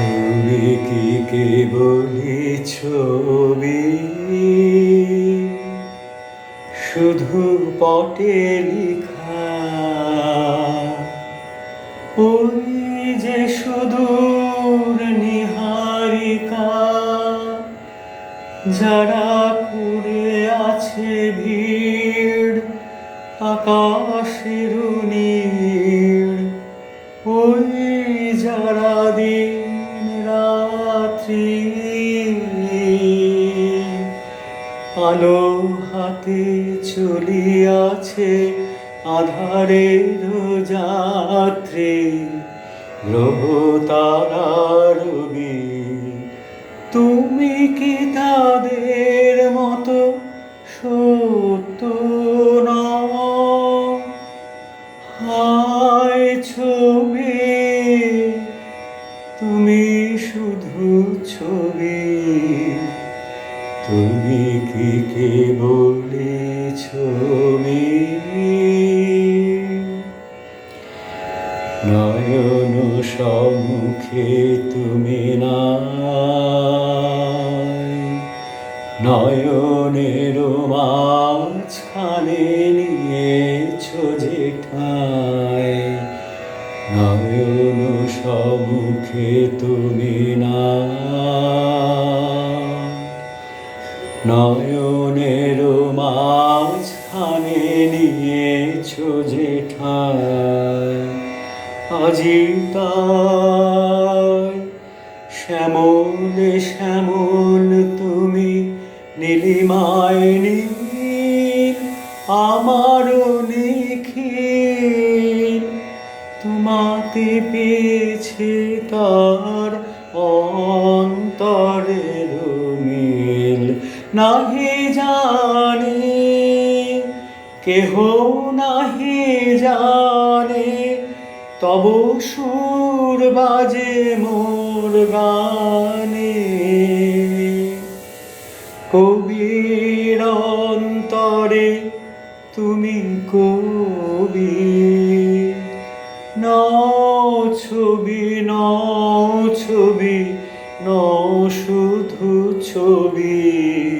তুমি কি কেবলি ছবি? শুধু পটে লিখা। ওই যে সুদূর নিহারিকা, যারা করে আছে ভিড় আকাশের নীড় আলো হাতে চলিয়াছে আধারের যাত্রী গ্রহ তারা রবি তুমি কি তাদের মতো সত্য হায় ছবি, তুমি শুধু ছবি। তুমি কি কেবলি ছবি নয়ন সম্মুখে তুমি নাই। নয়নের মাঝখানে নিয়েছো যেঠায় নয়ন সম্মুখে তুমি না নয়নের মাঝখানে নিয়েছো যেঠায় আজি তাই শ্যামল শ্যামল, তুমি নীলিমায় নীল, আমারও নিখিল। তোমাতে পেয়েছে তার অন্তরের নাহি জানে, কেহ নাহি জানে, তব সুর বাজে মোর গানে। কবির অন্তরে তুমি কবি ন ছবি ন ছবি ন শুধু ছবি।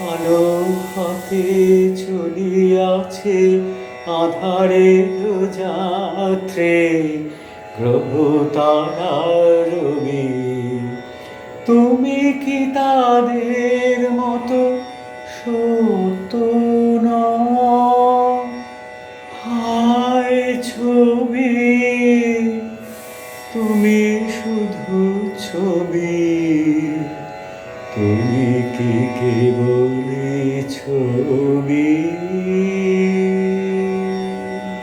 আলো হাতে চলিয়াছে আধারের যাত্রে গ্রহ তারা রবি তুমি কি তাদের মতো সত্য? হায় ছবি, তুমি শুধু ছবি তুমি কি কেবল ছবি